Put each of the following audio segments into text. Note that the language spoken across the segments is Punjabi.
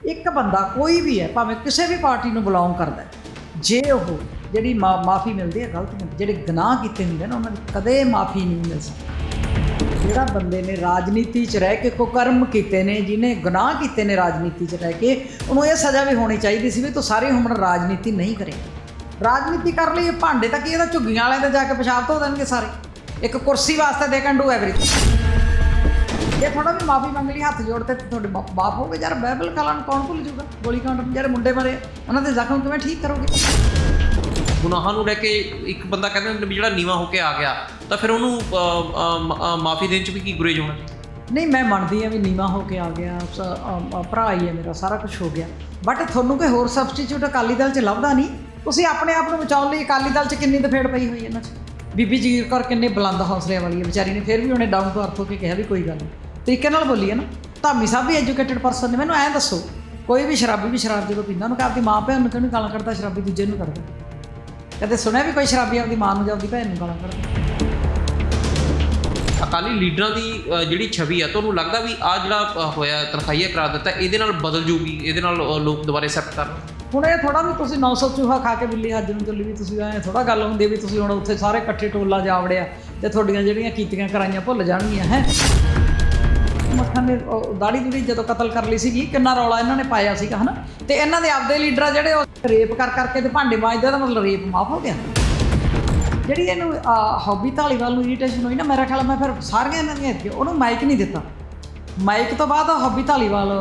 ਇੱਕ ਬੰਦਾ ਕੋਈ ਵੀ ਹੈ ਭਾਵੇਂ ਕਿਸੇ ਵੀ ਪਾਰਟੀ ਨੂੰ ਬਿਲੋਂਗ ਕਰਦਾ ਜੇ ਉਹ ਜਿਹੜੀ ਮਾਫੀ ਮਿਲਦੀ ਹੈ ਗਲਤੀਆਂ ਦੀ, ਜਿਹੜੇ ਗੁਨਾਹ ਕੀਤੇ ਹੁੰਦੇ ਨੇ ਉਹਨਾਂ ਦੀ ਕਦੇ ਮਾਫੀ ਨਹੀਂ ਮਿਲ ਸਕਦੀ। ਜਿਹੜਾ ਬੰਦੇ ਨੇ ਰਾਜਨੀਤੀ 'ਚ ਰਹਿ ਕੇ ਕੁਕਰਮ ਕੀਤੇ ਨੇ ਜਿਹਨੇ ਗੁਨਾਹ ਕੀਤੇ ਨੇ ਰਾਜਨੀਤੀ 'ਚ ਰਹਿ ਕੇ ਉਹਨੂੰ ਇਹ ਸਜ਼ਾ ਵੀ ਹੋਣੀ ਚਾਹੀਦੀ ਸੀ ਵੀ ਤੂੰ ਸਾਰੀ ਉਮਰ ਰਾਜਨੀਤੀ ਨਹੀਂ ਕਰੇਗਾ। ਰਾਜਨੀਤੀ ਕਰ ਲਈ ਇਹ ਭਾਂਡੇ ਤਾਂ ਕੀ ਇਹਦਾ ਝੁੱਗੀਆਂ ਵਾਲਿਆਂ ਦੇ ਜਾ ਕੇ ਪਿਸ਼ਾਬ ਧੋ ਦੇਣਗੇ ਸਾਰੇ। ਇੱਕ ਕੁਰਸੀ ਵਾਸਤੇ ਦੇ ਕੈਨ ਡੂ ਐਵਰੀਥਿੰਗ ਜੇ ਥੋੜਾ ਵੀ ਮਾਫੀ ਮੰਗ ਲਈ ਹੱਥ ਜੋੜ ਤੇ ਤੁਹਾਡੇ ਬਾ- ਬਾਪ ਹੋਵੇ ਯਾਰ ਬਾਈਬਲ ਕਾਲਾਂ ਨੂੰ ਕੌਣ ਭੁੱਲ ਜਾਊਗਾ? ਗੋਲੀ ਕਾਂਡ ਜਿਹੜੇ ਮੁੰਡੇ ਮਰੇ। ਉਹਨਾਂ ਦੇ ਜ਼ਖਮ ਕਿਵੇਂ ਠੀਕ ਕਰੋਗੇ? ਗੁਨਾਹਾਂ ਨੂੰ ਲੈ ਕੇ ਇੱਕ ਬੰਦਾ ਕਹਿੰਦੇ ਹੁੰਦੇ ਵੀ ਜਿਹੜਾ ਨੀਵਾ ਹੋ ਕੇ ਆ ਗਿਆ ਤਾਂ ਫਿਰ ਉਹਨੂੰ ਮਾਫੀ ਦੇਣ ਚ ਵੀ ਕੀ ਗੁਰੇਜ ਹੋਣਾ? ਚਾਹੀਦਾ ਨਹੀਂ ਮੈਂ ਮੰਨਦੀ ਆ ਵੀ ਨੀਵਾ ਹੋ ਕੇ ਆ ਗਿਆ। ਸ- ਅ- ਅ- ਭਰਾ ਹੀ ਹੈ ਮੇਰਾ ਸਾਰਾ ਕੁਝ ਹੋ ਗਿਆ। ਬਟ ਤੁਹਾਨੂੰ ਕੋਈ ਹੋਰ ਸਬਸਟੀਟਿਊਟ ਅਕਾਲੀ ਦਲ 'ਚ ਲੱਭਦਾ ਨਹੀਂ? ਤੁਸੀਂ ਆਪਣੇ ਆਪ ਨੂੰ ਬਚਾਉਣ ਲਈ ਅਕਾਲੀ ਦਲ 'ਚ ਕਿੰਨੀ ਦਫੇੜ ਪਈ ਹੋਈ ਹੈ ਇਹਨਾਂ 'ਚ? ਬੀਬੀ ਜਗੀਰ ਕੌਰ ਕਿੰਨੇ ਬੁਲੰਦ ਹੌਸਲੇ ਵਾਲੀ ਹੈ ਵਿਚਾਰੀ ਨੇ ਫਿਰ ਵੀ ਉਹਨੇ ਡਾਊਨ ਟੂ ਅਰਥ ਹੋ ਕੇ ਕਿਹਾ ਵੀ ਕੋਈ ਗੱਲ ਨਹੀਂ। ਤਰੀਕੇ ਨਾਲ ਬੋਲੀ ਹੈ ਨਾ ਧਾਮੀ ਸਾਹਿਬ ਵੀ ਐਜੂਕੇਟਡ ਪਰਸਨ ਨੇ ਮੈਨੂੰ ਐਂ ਦੱਸੋ ਕੋਈ ਵੀ ਸ਼ਰਾਬੀ ਵੀ ਸ਼ਰਾਬ ਜਦੋਂ ਪੀਂਦਾ ਉਹਨੂੰ ਆਪਦੀ ਮਾਂ ਭੈਣ ਨੂੰ ਕਿਉਂ ਗਾਲਾਂ ਕੱਢਦਾ ਸ਼ਰਾਬੀ ਦੂਜੇ ਨੂੰ ਕਰਦਾ ਕਦੇ ਸੁਣਿਆ ਵੀ ਕੋਈ ਸ਼ਰਾਬੀ ਆਪਦੀ ਮਾਂ ਨੂੰ ਜਾਂ ਆਪਦੀ ਭੈਣ ਨੂੰ ਗਾਲਾਂ ਕੱਢਦਾ? ਅਕਾਲੀ ਲੀਡਰਾਂ ਦੀ ਜਿਹੜੀ ਛਵੀ ਆ ਤੁਹਾਨੂੰ ਲੱਗਦਾ ਵੀ ਆ ਜਿਹੜਾ ਹੋਇਆ ਤਨਖਾਹੀਆ ਕਰਾ ਦਿੱਤਾ ਇਹਦੇ ਨਾਲ ਬਦਲ ਜੂਗੀ ਇਹਦੇ ਨਾਲ ਲੋਕ ਦੁਬਾਰਾ ਐਕਸੈਪਟ ਕਰਨ? ਹੁਣ ਇਹ ਥੋੜਾ ਵੀ ਤੁਸੀਂ 900 ਚੂਹਾ ਖਾ ਕੇ ਬਿੱਲੀ ਹੱਜ ਨੂੰ ਚੱਲੀ ਵੀ ਤੁਸੀਂ ਐ ਥੋੜਾ ਗੱਲ ਹੁੰਦੀ ਵੀ ਤੁਸੀਂ ਹੁਣ ਉੱਥੇ ਸਾਰੇ ਇਕੱਠੇ ਟੋਲਾ ਜਾ ਵੜਿਆ ਤੇ ਤੁਹਾਡੀਆਂ ਜਿਹੜੀਆਂ ਕੀਤੀਆਂ ਕਰਾਈਆਂ ਭੁੱਲ ਜਾਣਗੀਆਂ ਹੈ? ਮੱਖਣ ਨੇ ਦਾੜੀ ਦੂੜੀ ਜਦੋਂ ਕਤਲ ਕਰ ਲਈ ਸੀਗੀ, ਕਿੰਨਾ ਰੌਲਾ ਇਹਨਾਂ ਨੇ ਪਾਇਆ ਸੀਗਾ, ਹਨਾ? ਤੇ ਇਹਨਾਂ ਦੇ ਆਪਦੇ ਲੀਡਰ ਆ ਜਿਹੜੇ ਉਹ ਰੇਪ ਕਰ ਕਰਕੇ ਤੇ ਭਾਂਡੇ ਮਾਂਜਦੇ ਦਾ ਮਤਲਬ ਰੇਪ ਮਾਫ ਹੋ ਗਿਆ। ਜਿਹੜੀ ਇਹਨੂੰ ਹੌਬੀ ਢਾਲੀਵਾਲ ਨੂੰ ਇਰੀਟੇਸ਼ਨ ਹੋਈ ਨਾ, ਮੇਰਾ ਖਿਆਲ ਮੈਂ ਫਿਰ ਸਾਰੀਆਂ ਇਹਨਾਂ ਦੀਆਂ ਇੱਥੇ, ਉਹਨੂੰ ਮਾਈਕ ਨਹੀਂ ਦਿੱਤਾ। ਮਾਈਕ ਤੋਂ ਬਾਅਦ ਹੌਬੀ ਧਾਲੀਵਾਲ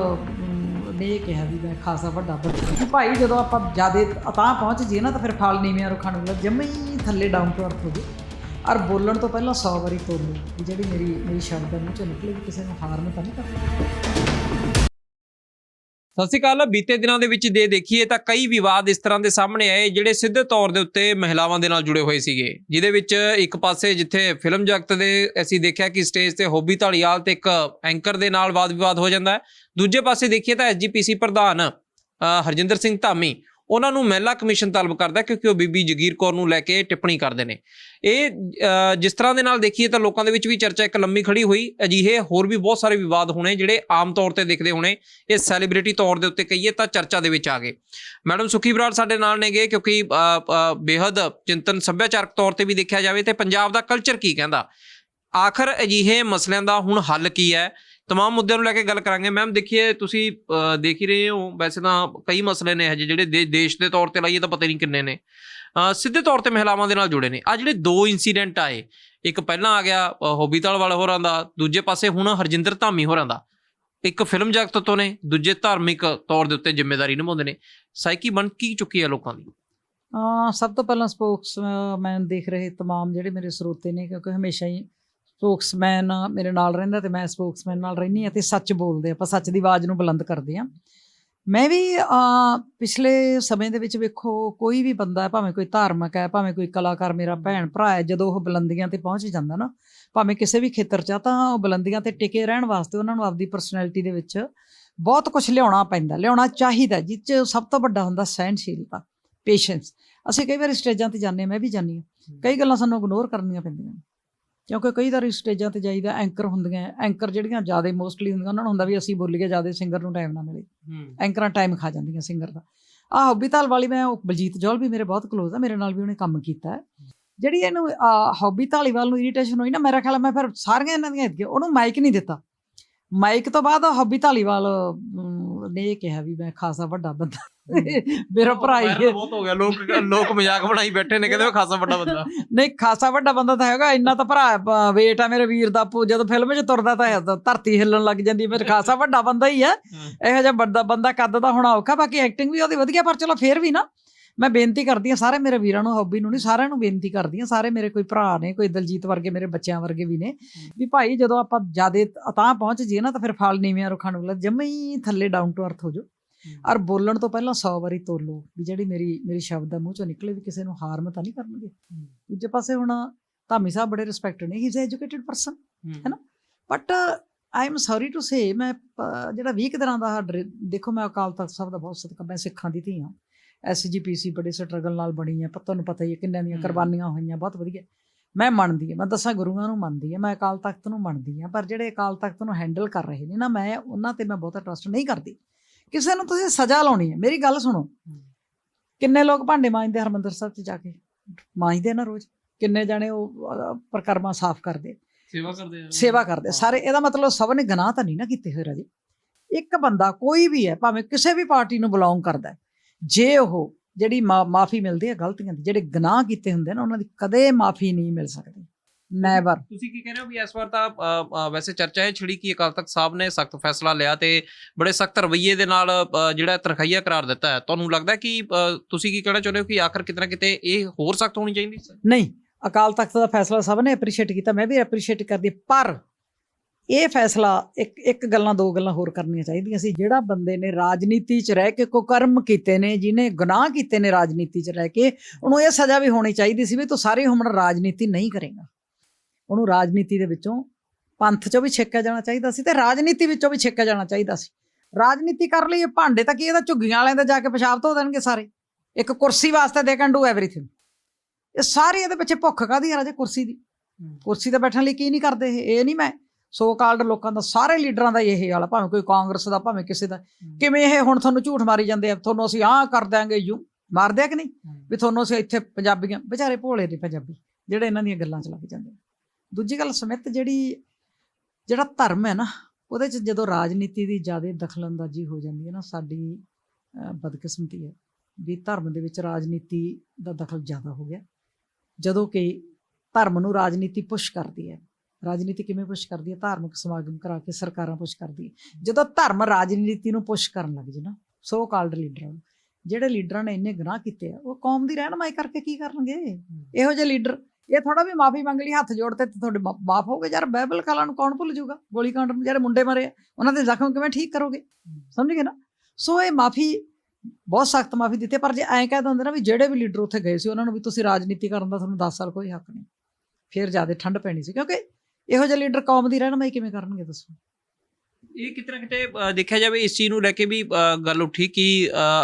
ਨੇ ਇਹ ਕਿਹਾ ਵੀ ਮੈਂ ਖਾਸਾ ਵੱਡਾ ਬੱਚਾ ਭਾਈ ਜਦੋਂ ਆਪਾਂ ਜਿਆਦੇ ਤਾਂ ਪਹੁੰਚ ਜੀ ਨਾ, ਤਾਂ ਫਿਰ ਫਲ ਨੀਵਿਆਂ ਰੁੱਖਾਂ ਨੂੰ ਜੰਮੇ ਥੱਲੇ ਡਾਊਨ ਟੂ ਅਰਥ ਹੋ ਜੇ ਔਰ ਬੋਲਣ ਤੋਂ ਪਹਿਲਾਂ 100 ਵਾਰੀ ਤੋਲੋ ਵੀ ਜਿਹੜੀ ਮੇਰੀ ਮੇਰੀ ਸ਼ਬਦ ਹੈ ਚੋਂ ਨਿਕਲੇ ਕਿਸੇ ਨੂੰ ਹਾਰਮ ਤਾਂ ਨਹੀਂ ਕਰਦਾ। ਸਤਿ ਸ਼੍ਰੀ ਅਕਾਲ ਬੀਤੇ ਦਿਨਾਂ ਦੇ ਵਿੱਚ ਦੇ ਦੇਖੀਏ ਤਾਂ ਕਈ ਵਿਵਾਦ ਇਸ ਤਰ੍ਹਾਂ ਦੇ ਸਾਹਮਣੇ ਆਏ ਜਿਹੜੇ ਸਿੱਧੇ ਤੌਰ ਦੇ ਉੱਤੇ ਮਹਿਲਾਵਾਂ ਦੇ ਨਾਲ ਜੁੜੇ ਹੋਏ ਸੀਗੇ। ਜਿਹਦੇ ਵਿੱਚ ਇੱਕ ਪਾਸੇ ਜਿੱਥੇ ਫਿਲਮ ਜਗਤ ਦੇ ਅਸੀਂ ਦੇਖਿਆ ਕਿ ਸਟੇਜ ਤੇ ਹੋਬੀ ਢਾਲੀਵਾਲ ਤੇ ਇੱਕ ਐਂਕਰ ਦੇ ਨਾਲ ਵਾਦ ਵਿਵਾਦ ਹੋ ਜਾਂਦਾ ਹੈ। ਦੂਜੇ ਪਾਸੇ ਦੇਖੀਏ ਤਾਂ ਐਸਜੀਪੀਸੀ ਪ੍ਰਧਾਨ ਅ, ਹਰਜਿੰਦਰ ਸਿੰਘ ਧਾਮੀ ਉਹਨਾਂ ਨੂੰ ਮਹਿਲਾ ਕਮਿਸ਼ਨ ਤਲਬ ਕਰਦਾ ਕਿਉਂਕਿ ਉਹ ਬੀਬੀ ਜਗੀਰ ਕੌਰ ਨੂੰ ਲੈ ਕੇ ਟਿੱਪਣੀ ਕਰਦੇ ਨੇ। ਇਹ ਜਿਸ ਤਰ੍ਹਾਂ ਦੇ ਨਾਲ ਦੇਖੀਏ ਤਾਂ ਲੋਕਾਂ ਦੇ ਵਿੱਚ ਵੀ ਚਰਚਾ ਇੱਕ ਲੰਮੀ ਖੜੀ ਹੋਈ। ਅਜਿਹੇ ਹੋਰ ਵੀ ਬਹੁਤ ਸਾਰੇ ਵਿਵਾਦ ਹੋਣੇ ਜਿਹੜੇ ਆਮ ਤੌਰ ਤੇ ਦਿਖਦੇ ਹੋਣੇ ਇਹ ਸੈਲੀਬ੍ਰਿਟੀ ਤੌਰ ਦੇ ਉੱਤੇ ਕਹੀਏ ਤਾਂ ਚਰਚਾ ਦੇ ਵਿੱਚ ਆ ਗਏ। ਮੈਡਮ ਸੁਖੀ ਬਰਾੜ ਸਾਡੇ ਨਾਲ ਨੇਗੇ ਕਿਉਂਕਿ ਅ, ਬੇਹੱਦ ਚਿੰਤਨ ਸੱਭਿਆਚਾਰਕ ਤੌਰ ਤੇ ਵੀ ਦੇਖਿਆ ਜਾਵੇ ਤੇ ਪੰਜਾਬ ਦਾ ਕਲਚਰ ਕੀ ਕਹਿੰਦਾ? ਆਖਰ ਅਜਿਹੇ ਮਸਲਿਆਂ ਦਾ ਹੁਣ ਹੱਲ ਕੀ ਹੈ? ਤਮਾਮ ਮੁੱਦਿਆਂ ਨੂੰ ਲੈ ਕੇ ਗੱਲ ਕਰਾਂਗੇ ਮੈਮ ਦੇਖੀਏ ਤੁਸੀਂ ਅ, ਦੇਖ ਹੀ ਰਹੇ ਹੋ ਵੈਸੇ ਤਾਂ ਕਈ ਮਸਲੇ ਨੇ ਹਜੇ ਜਿਹੜੇ ਦੇ- ਦੇਸ਼ ਦੇ ਤੌਰ ਤੇ ਲਾਈਏ ਤਾਂ ਪਤਾ ਨਹੀਂ ਕਿੰਨੇ ਨੇ ਅ, ਸਿੱਧੇ ਤੌਰ ਤੇ ਮਹਿਲਾਵਾਂ ਦੇ ਨਾਲ ਜੁੜੇ ਨੇ ਆ ਜਿਹੜੇ ਦੋ ਇਨਸੀਡੈਂਟ ਆਏ ਇੱਕ ਪਹਿਲਾਂ ਆ ਗਿਆ ਅ, ਹੋਬੀਤਾਲ ਵਾਲੇ ਹੋਰਾਂ ਦਾ ਦੂਜੇ ਪਾਸੇ ਹੁਣ ਹਰਜਿੰਦਰ ਧਾਮੀ ਹੋਰਾਂ ਦਾ ਇੱਕ ਫਿਲਮ ਜਗਤ ਤੋਂ ਨੇ ਦੂਜੇ ਧਾਰਮਿਕ ਤੌਰ ਦੇ ਉੱਤੇ ਜ਼ਿੰਮੇਵਾਰੀ ਨਿਭਾਉਂਦੇ ਨੇ ਸਾਈਕੀ ਬਣ ਕੀ ਚੁੱਕੀ ਹੈ ਲੋਕਾਂ ਦੀ ਅਹ ਸਭ ਤੋਂ ਪਹਿਲਾਂ ਸਪੋਕਸਮੈਨ ਦੇਖ ਰਹੇ तमाम ਜਿਹੜੇ ਮੇਰੇ ਸਰੋਤੇ ਨੇ ਕਿਉਂਕਿ ਹਮੇਸ਼ਾ ਹੀ ਸਪੋਕਸਮੈਨ ਮੇਰੇ ਨਾਲ ਰਹਿੰਦਾ ਤੇ ਮੈਂ ਸਪੋਕਸਮੈਨ ਨਾਲ ਰਹਿੰਦੀ ਹਾਂ ਤੇ ਸੱਚ ਬੋਲਦੇ ਆਪਾਂ ਸੱਚ ਦੀ ਆਵਾਜ਼ ਨੂੰ ਬੁਲੰਦ ਕਰਦੇ ਹਾਂ। ਮੈਂ ਵੀ ਪਿਛਲੇ ਸਮੇਂ ਦੇ ਵਿੱਚ ਵੇਖੋ ਕੋਈ ਵੀ ਬੰਦਾ ਭਾਵੇਂ ਕੋਈ ਧਾਰਮਿਕ ਹੈ ਭਾਵੇਂ ਕੋਈ ਕਲਾਕਾਰ ਮੇਰਾ ਭੈਣ ਭਰਾ ਹੈ ਜਦੋਂ ਉਹ ਬੁਲੰਦੀਆਂ ਤੇ ਪਹੁੰਚ ਜਾਂਦਾ ਨਾ ਭਾਵੇਂ ਕਿਸੇ ਵੀ ਖੇਤਰ 'ਚ ਆ ਤਾਂ ਉਹ ਬੁਲੰਦੀਆਂ ਤੇ ਟਿਕੇ ਰਹਿਣ ਵਾਸਤੇ ਉਹਨਾਂ ਨੂੰ ਆਪਦੀ ਪਰਸਨੈਲਿਟੀ ਦੇ ਵਿੱਚ ਬਹੁਤ ਕੁਝ ਲਿਆਉਣਾ ਪੈਂਦਾ ਲਿਆਉਣਾ ਚਾਹੀਦਾ ਜਿਸ 'ਚ ਸਭ ਤੋਂ ਵੱਡਾ ਹੁੰਦਾ ਸਹਿਨਸ਼ੀਲਤਾ ਪੇਸ਼ੈਂਸ ਅਸੀਂ ਕਈ ਵਾਰ ਸਟੇਜਾਂ ਤੇ ਜਾਂਦੇ ਮੈਂ ਵੀ ਜਾਂਦੀ ਹਾਂ। ਕਈ ਗੱਲਾਂ ਸਾਨੂੰ ਇਗਨੋਰ ਕਰਨੀਆਂ ਪੈਂਦੀਆਂ ਨੇ। ਕਿਉਂਕਿ ਕਈ ਵਾਰੀ ਸਟੇਜਾਂ ਤੇ ਜਾਈਦਾ ਐਂਕਰ ਹੁੰਦੀਆਂ ਐਂਕਰ ਜਿਹੜੀਆਂ ਜ਼ਿਆਦਾ ਮੋਸਟਲੀ ਹੁੰਦੀਆਂ ਉਹਨਾਂ ਨੂੰ ਹੁੰਦਾ ਵੀ ਅਸੀਂ ਬੋਲੀਏ ਜ਼ਿਆਦਾ ਸਿੰਗਰ ਨੂੰ ਟਾਈਮ ਨਾ ਮਿਲੇ। ਐਂਕਰਾਂ ਟਾਈਮ ਖਾ ਜਾਂਦੀਆਂ ਸਿੰਗਰ ਦਾ। ਆਹ ਹੌਬੀਤਾਲ ਵਾਲੀ ਮੈਂ ਉਹ ਬਲਜੀਤ ਜੌਲ ਵੀ ਮੇਰੇ ਬਹੁਤ ਕਲੋਜ਼ ਆ ਮੇਰੇ ਨਾਲ ਵੀ ਉਹਨੇ ਕੰਮ ਕੀਤਾ ਹੈ। ਜਿਹੜੀ ਇਹਨੂੰ ਹੌਬੀ ਢਾਲੀਵਾਲ ਨੂੰ ਇਰੀਟੇਸ਼ਨ ਹੋਈ ਨਾ ਮੇਰਾ ਖਿਆਲ ਮੈਂ ਫਿਰ ਸਾਰੀਆਂ ਇਹਨਾਂ ਦੀਆਂ ਇੱਥੇ ਉਹਨੂੰ ਮਾਈਕ ਨਹੀਂ ਦਿੱਤਾ। ਮਾਈਕ ਤੋਂ ਬਾਅਦ ਹੌਬੀ ਢਾਲੀਵਾਲ ਅਮ, ਨੇ ਇਹ ਕਿਹਾ ਵੀ ਮੈਂ ਖਾਸਾ ਵੱਡਾ ਬੰਦਾ। ਮੇਰਾ ਭਰਾ ਹੀ ਹੈ ਬਹੁਤ ਹੋ ਗਿਆ ਲੋਕ ਲੋਕ ਮਜ਼ਾਕ ਬਣਾਈ ਬੈਠੇ ਨੇ ਕਹਿੰਦੇ ਖਾਸਾ ਵੱਡਾ ਬੰਦਾ। ਨਹੀਂ ਖਾਸਾ ਵੱਡਾ ਬੰਦਾ ਤਾਂ ਹੈਗਾ ਇੰਨਾ ਤਾਂ ਭਰਾ ਵੇਟ ਆ ਮੇਰੇ ਵੀਰ ਦਾ ਪੂ ਜਦੋਂ ਫਿਲਮ 'ਚ ਤੁਰਦਾ ਤਾਂ ਹੈ ਤਾਂ ਧਰਤੀ ਹਿੱਲਣ ਲੱਗ ਜਾਂਦੀ ਫਿਰ ਖਾਸਾ ਵੱਡਾ ਬੰਦਾ ਹੀ ਹੈ। ਇਹੋ ਜਿਹਾ ਵੱਡਾ ਬੰਦਾ ਕੱਦ ਦਾ ਹੋਣਾ ਔਖਾ ਬਾਕੀ ਐਕਟਿੰਗ ਵੀ ਉਹਦੀ ਵਧੀਆ ਪਰ ਚਲੋ ਫੇਰ ਵੀ ਨਾ ਮੈਂ ਬੇਨਤੀ ਕਰਦੀ ਹਾਂ ਸਾਰੇ ਮੇਰੇ ਵੀਰਾਂ ਨੂੰ ਹੌਬੀ ਨੂੰ ਨਹੀਂ ਸਾਰਿਆਂ ਨੂੰ ਬੇਨਤੀ ਕਰਦੀ ਹਾਂ ਸਾਰੇ ਮੇਰੇ ਕੋਈ ਭਰਾ ਨੇ ਕੋਈ ਦਲਜੀਤ ਵਰਗੇ ਮੇਰੇ ਬੱਚਿਆਂ ਵਰਗੇ ਵੀ ਨੇ ਵੀ ਭਾਈ ਜਦੋਂ ਆਪਾਂ ਜਿਆਦੇ ਅਤਾਹ ਪਹੁੰਚ ਜੀਏ ਨਾ ਤਾਂ ਫਿਰ ਫਲ ਨੀਵਿਆਂ ਰੁੱਖਾਂ ਨੂੰ ਲੱਗ ਜੰਮੇ ਹੀ ਥੱਲੇ ਡਾਊਨ ਟੂ ਅਰਥ ਹੋ ਜਾਓ। ਔਰ ਬੋਲਣ ਤੋਂ ਪਹਿਲਾਂ 100 ਵਾਰੀ ਤੋਲੋ ਵੀ ਜਿਹੜੀ ਮੇਰੀ ਮੇਰੀ ਸ਼ਬਦ ਆ ਮੂੰਹ ਚੋਂ ਨਿਕਲੇ ਵੀ ਕਿਸੇ ਨੂੰ ਹਾਰਮ ਤਾਂ ਨਹੀਂ ਕਰਨਗੇ। ਦੂਜੇ ਪਾਸੇ ਹੁਣ ਧਾਮੀ ਸਾਹਿਬ ਬੜੇ ਰਿਸਪੈਕਟਡ ਨੇ ਹੀ ਇਜ਼ ਐਜੂਕੇਟਿਡ ਪਰਸਨ ਹੈਨਾ? But I am sorry to say ਮੈਂ ਜਿਹੜਾ 20 ਕੁ ਦਿਨਾਂ ਦਾ ਦੇਖੋ ਮੈਂ ਅਕਾਲ ਤਖਤ ਸਾਹਿਬ ਦਾ ਬਹੁਤ ਸਤਿਕਾਰ ਮੈਂ ਸਿੱਖਾਂ ਦੀ ਧੀ ਹਾਂ। ਐਸਜੀਪੀਸੀ ਬੜੇ ਸਟਰਗਲ ਨਾਲ ਬਣੀ ਹੈ ਪਰ ਤੁਹਾਨੂੰ ਪਤਾ ਹੀ ਹੈ ਕਿੰਨਾਂ ਦੀਆਂ। ਕੁਰਬਾਨੀਆਂ ਹੋਈਆਂ ਬਹੁਤ ਵਧੀਆ। ਮੈਂ ਮੰਨਦੀ ਹਾਂ ਮੈਂ ਦਸਾਂ ਗੁਰੂਆਂ ਨੂੰ ਮੰਨਦੀ ਹਾਂ ਮੈਂ ਅਕਾਲ ਤਖਤ ਨੂੰ ਮੰਨਦੀ ਹਾਂ ਪਰ ਜਿਹੜੇ ਅਕਾਲ ਤਖਤ ਨੂੰ ਹੈਂਡਲ ਕਰ ਰਹੇ ਨੇ ਨਾ ਮੈਂ ਉਹਨਾਂ ਤੇ ਮੈਂ ਬਹੁਤਾ ਟਰਸਟ ਨਹੀਂ ਕਰਦੀ। ਕਿਸੇ ਨੂੰ ਤੁਸੀਂ ਸਜ਼ਾ ਲਾਉਣੀ ਹੈ। ਮੇਰੀ ਗੱਲ ਸੁਣੋ। ਕਿੰਨੇ ਲੋਕ ਭਾਂਡੇ ਮਾਂਜਦੇ ਹਰਮੰਦਰ ਸਾਹਿਬ 'ਚ ਜਾ ਕੇ? ਮਾਂਜਦੇ ਨਾ ਰੋਜ਼। ਕਿੰਨੇ ਜਾਣੇ ਉਹ ਪ੍ਰਕਰਮਾ ਸਾਫ਼ ਕਰਦੇ। ਸੇਵਾ ਕਰਦੇ ਆ। ਸੇਵਾ ਕਰਦੇ। ਸਾਰੇ ਇਹਦਾ ਮਤਲਬ ਸਭ ਨੇ ਗੁਨਾਹ ਤਾਂ ਨਹੀਂ ਨਾ ਕੀਤੇ ਹੋਏ ਰਾਜੇ। ਇੱਕ ਬੰਦਾ ਕੋਈ ਵੀ ਹੈ ਭਾਵੇਂ ਕਿਸੇ ਵੀ ਪਾਰਟੀ ਨੂੰ ਬਿਲੋਂਗ ਕਰਦਾ ਹੈ ਜੇ ਉਹ ਜਿਹੜੀ ਮਾਫੀ ਮਿਲਦੀ ਹੈ ਗਲਤੀਆਂ ਦੀ ਜਿਹੜੇ ਗੁਨਾਹ ਕੀਤੇ ਹੁੰਦੇ ਨੇ ਉਹਨਾਂ ਦੀ ਕਦੇ ਮਾਫੀ ਨਹੀਂ ਮਿਲ ਸਕਦੀ। ਨੈਵਰ ਤੁਸੀਂ ਕੀ ਕਹਿ ਰਹੇ ਹੋ ਵੀ ਇਸ ਵਾਰ ਤਾਂ ਵੈਸੇ ਚਰਚਾ ਹੈ ਛਿੜੀ ਕਿ ਅਕਾਲ ਤਖਤ ਸਾਹਿਬ ਨੇ ਸਖਤ ਫੈਸਲਾ ਲਿਆ ਤੇ ਬੜੇ ਸਖਤ ਰਵੱਈਏ ਦੇ ਨਾਲ ਜਿਹੜਾ ਤਰਖਈਆ ਕਰਾਰ ਦਿੱਤਾ ਹੈ। ਤੁਹਾਨੂੰ ਲੱਗਦਾ ਕਿ ਤੁਸੀਂ ਕੀ ਕਹਿਣਾ ਚਾਹੁੰਦੇ ਹੋ ਕਿ ਆਖਰ ਕਿਤੇ ਨਾ ਕਿਤੇ ਇਹ ਹੋਰ ਸਖਤ ਹੋਣੀ ਚਾਹੀਦੀ ਸੀ ਨਹੀਂ ਅਕਾਲ ਤਖਤ ਦਾ ਫੈਸਲਾ ਸਭ ਨੇ ਐਪਰੀਸ਼ੀਏਟ ਕੀਤਾ ਮੈਂ ਵੀ ਐਪਰੀਸ਼ੀਏਟ ਕਰਦੀ। ਪਰ ਇਹ ਫੈਸਲਾ ਇੱਕ ਇੱਕ ਗੱਲਾਂ ਦੋ ਗੱਲਾਂ ਹੋਰ ਕਰਨੀਆਂ ਚਾਹੀਦੀਆਂ ਸੀ। ਜਿਹੜਾ ਬੰਦੇ ਨੇ ਰਾਜਨੀਤੀ 'ਚ ਰਹਿ ਕੇ ਕੋ ਕਰਮ ਕੀਤੇ ਨੇ ਜਿਹਨੇ ਗੁਨਾਹ ਕੀਤੇ ਨੇ ਰਾਜਨੀਤੀ 'ਚ ਰਹਿ ਕੇ ਉਹਨੂੰ ਇਹ ਸਜ਼ਾ ਵੀ ਹੋਣੀ ਚਾਹੀਦੀ ਸੀ ਵੀ ਤੂੰ ਸਾਰੀ ਉਮਰ ਰਾਜਨੀਤੀ ਨਹੀਂ ਕਰੇਗਾ। ਉਹਨੂੰ ਰਾਜਨੀਤੀ ਦੇ ਵਿੱਚੋਂ ਪੰਥ 'ਚੋਂ ਵੀ ਛੇਕਿਆ ਜਾਣਾ ਚਾਹੀਦਾ ਸੀ ਤੇ ਰਾਜਨੀਤੀ ਵਿੱਚੋਂ ਵੀ ਛੇਕਿਆ ਜਾਣਾ ਚਾਹੀਦਾ ਸੀ। ਰਾਜਨੀਤੀ ਕਰ ਲਈ ਇਹ ਭਾਂਡੇ ਤਾਂ ਕੀ ਇਹਦਾ ਝੁੱਗੀਆਂ ਵਾਲਿਆਂ ਦੇ ਜਾ ਕੇ ਪਿਸ਼ਾਬ ਧੋ ਦੇਣਗੇ ਸਾਰੇ? ਇੱਕ ਕੁਰਸੀ ਵਾਸਤੇ ਦੇ ਕੈਨ ਡੂ ਐਵਰੀਥਿੰਗ ਇਹ ਸਾਰੇ ਇਹਦੇ ਪਿੱਛੇ ਭੁੱਖ ਕਾਦੀ ਆ ਰਾਜੇ ਕੁਰਸੀ ਦੀ? ਕੁਰਸੀ ਤੇ ਬੈਠਣ ਲਈ ਕੀ ਨਹੀਂ ਕਰਦੇ ਇਹ? ਇਹ ਨਹੀਂ ਮੈਂ ਸੋ ਕਾਲਡ ਲੋਕਾਂ ਦਾ ਸਾਰੇ ਲੀਡਰਾਂ ਦਾ ਇਹ ਹਾਲ ਭਾਵੇਂ ਕੋਈ ਕਾਂਗਰਸ ਦਾ ਭਾਵੇਂ ਕਿਸੇ ਦਾ। ਕਿਵੇਂ ਇਹ ਹੁਣ ਤੁਹਾਨੂੰ ਝੂਠ ਮਾਰੀ ਜਾਂਦੇ ਆ ਤੁਹਾਨੂੰ ਅਸੀਂ ਆਹ ਕਰ ਦਿਆਂਗੇ ਯੂ ਮਾਰਦੇ ਆ ਕਿ ਨਹੀਂ? ਵੀ ਤੁਹਾਨੂੰ ਅਸੀਂ ਇੱਥੇ ਪੰਜਾਬੀਆਂ ਵਿਚਾਰੇ ਭੋਲੇ ਨੇ ਪੰਜਾਬੀ ਜਿਹੜੇ ਇਹਨਾਂ ਦੀਆਂ ਗੱਲਾਂ ਚ ਲੱਗ ਜਾਂਦੇ ਆ। ਦੂਜੀ ਗੱਲ ਸਮਿਤ ਜਿਹੜੀ ਜਿਹੜਾ ਧਰਮ ਹੈ ਨਾ ਉਹਦੇ ਚ ਜਦੋਂ ਰਾਜਨੀਤੀ ਦੀ ਜ਼ਿਆਦਾ ਦਖਲਅੰਦਾਜ਼ੀ ਹੋ ਜਾਂਦੀ ਹੈ ਨਾ ਸਾਡੀ ਬਦਕਿਸਮਤੀ ਹੈ ਵੀ ਧਰਮ ਦੇ ਵਿੱਚ ਰਾਜਨੀਤੀ ਦਾ ਦਖਲ ਜ਼ਿਆਦਾ ਹੋ ਗਿਆ। ਜਦੋਂ ਕਿ ਧਰਮ ਨੂੰ ਰਾਜਨੀਤੀ ਪੁਸ਼ ਕਰਦੀ ਹੈ। ਰਾਜਨੀਤੀ ਕਿਵੇਂ ਪੁਸ਼ ਕਰਦੀ ਹੈ? ਧਾਰਮਿਕ ਸਮਾਗਮ ਕਰਾ ਕੇ ਸਰਕਾਰਾਂ ਪੁਸ਼ ਕਰਦੀ ਹੈ। ਜਦੋਂ ਧਰਮ ਰਾਜਨੀਤੀ ਨੂੰ ਪੁਸ਼ ਕਰਨ ਲੱਗ ਜੇ ਨਾ ਸੋ ਕਾਲਡ ਲੀਡਰਾਂ ਨੂੰ ਜਿਹੜੇ ਲੀਡਰਾਂ ਨੇ ਇੰਨੇ ਗੁਨਾਹ ਕੀਤੇ ਆ ਉਹ ਕੌਮ ਦੀ ਰਹਿਨਮਾਈ ਕਰਕੇ ਕੀ ਕਰਨਗੇ? ਇਹੋ ਜਿਹੇ ਲੀਡਰ ਇਹ ਥੋੜਾ ਵੀ ਮਾਫੀ ਮੰਗ ਲਈ ਹੱਥ ਜੋੜ ਤੇ ਤੁਹਾਡੇ ਮਾ- ਮਾਫ ਹੋ ਗਏ। ਯਾਰ ਬਾਈਬਲ ਕਾਲਾਂ ਨੂੰ ਕੌਣ ਭੁੱਲ ਜਾਊਗਾ? ਗੋਲੀ ਕਾਂਡ ਨੂੰ ਜਿਹੜੇ ਮੁੰਡੇ ਮਰੇ ਆ, ਉਹਨਾਂ ਦੇ ਜ਼ਖਮ ਕਿਵੇਂ ਠੀਕ ਕਰੋਗੇ? ਸਮਝ ਗਏ ਨਾ? ਸੋ ਇਹ ਮਾਫੀ ਬਹੁਤ ਸਖਤ ਮਾਫੀ ਦਿੱਤੀ ਪਰ ਜੇ ਐਂ ਕਹਿ ਦਿੰਦੇ ਨਾ ਵੀ ਜਿਹੜੇ ਵੀ ਲੀਡਰ ਉੱਥੇ ਗਏ ਸੀ ਉਹਨਾਂ ਨੂੰ ਵੀ ਤੁਸੀਂ ਰਾਜਨੀਤੀ ਕਰਨ ਦਾ ਤੁਹਾਨੂੰ 10 ਸਾਲ ਕੋਈ ਹੱਕ ਨਹੀਂ। ਫਿਰ ਜ਼ਿਆਦਾ ਠੰਡ ਪੈਣੀ ਸੀ ਕਿਉਂਕਿ ਇਹੋ ਜਿਹੇ ਲੀਡਰ ਕੌਮ ਦੀ ਰਹਿਨਮਾਈ ਕਿਵੇਂ ਕਰਨਗੇ ਦੱਸੋ? ਇਹ ਕਿਤੇ ਨਾ ਕਿਤੇ ਦੇਖਿਆ ਜਾਵੇ ਇਸ ਚੀਜ਼ ਨੂੰ ਲੈ ਕੇ ਵੀ ਗੱਲ ਉੱਠੀ ਕਿ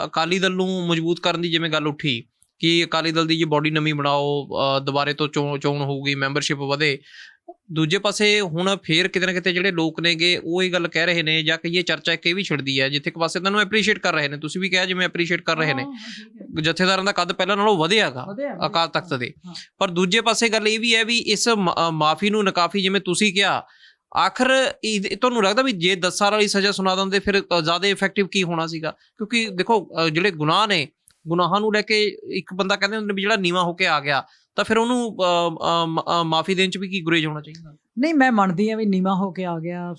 ਅਕਾਲੀ ਦਲ ਨੂੰ ਮਜ਼ਬੂਤ ਕਰਨ ਦੀ ਜਿਵੇਂ ਗੱਲ ਉੱਠੀ ਕਿ ਅਕਾਲੀ ਦਲ ਦੀ ਜੇ ਬਾਡੀ ਨਵੀਂ ਬਣਾਓ ਦੁਬਾਰੇ ਤੋਂ ਚੋਣ ਹੋਊਗੀ ਮੈਂਬਰਸ਼ਿਪ ਵਧੇ। ਦੂਜੇ ਪਾਸੇ ਹੁਣ ਫੇਰ ਕਿਤੇ ਨਾ ਕਿਤੇ ਜਿਹੜੇ ਲੋਕ ਨੇਗੇ ਉਹ ਇਹ ਗੱਲ ਕਹਿ ਰਹੇ ਨੇ ਜਾਂ ਕਹੀਏ ਚਰਚਾ ਇੱਕ ਇਹ ਵੀ ਛਿੜਦੀ ਹੈ ਜਿੱਥੇ ਇੱਕ ਪਾਸੇ ਤੁਹਾਨੂੰ ਐਪਰੀਸ਼ੀਏਟ ਕਰ ਰਹੇ ਨੇ। ਤੁਸੀਂ ਵੀ ਕਿਹਾ ਜਿਵੇਂ ਐਪਰੀਸ਼ੀਏਟ ਕਰ ਰਹੇ ਨੇ। ਜਥੇਦਾਰਾਂ ਦਾ ਕੱਦ ਪਹਿਲਾਂ ਨਾਲੋਂ ਵਧਿਆ ਹੈਗਾ ਅਕਾਲ ਤਖਤ ਦੇ। ਪਰ ਦੂਜੇ ਪਾਸੇ ਗੱਲ ਇਹ ਵੀ ਹੈ ਵੀ ਇਸ ਮਾਫੀ ਨੂੰ ਨਕਾਫੀ ਜਿਵੇਂ ਤੁਸੀਂ ਕਿਹਾ ਆਖਰ ਇਹ- ਤੁਹਾਨੂੰ ਲੱਗਦਾ ਵੀ ਜੇ 10 ਸਾਲ ਵਾਲੀ ਸਜ਼ਾ ਸੁਣਾ ਦਿੰਦੇ ਫਿਰ ਜ਼ਿਆਦਾ ਇਫੈਕਟਿਵ ਕੀ ਹੋਣਾ ਸੀਗਾ? ਕਿਉਂਕਿ ਦੇਖੋ ਜਿਹੜੇ ਗੁਨਾਹ ਨੇ ਗੁਨਾਹਾਂ ਨੂੰ ਲੈ ਕੇ ਇੱਕ ਬੰਦਾ ਕਹਿੰਦੇ ਹੁੰਦੇ ਨੇ ਵੀ ਜਿਹੜਾ ਨੀਵਾ ਹੋ ਕੇ ਆ ਗਿਆ ਤਾਂ ਫਿਰ ਉਹਨੂੰ ਮਾਫੀ ਦੇਣ ਚ ਵੀ ਕੀ ਗੁਰੇਜ ਹੋਣਾ ਚਾਹੀਦਾ? ਨਹੀਂ ਮੈਂ ਮੰਨਦੀ ਆ ਵੀ ਨੀਵਾ ਹੋ ਕੇ ਆ ਗਿਆ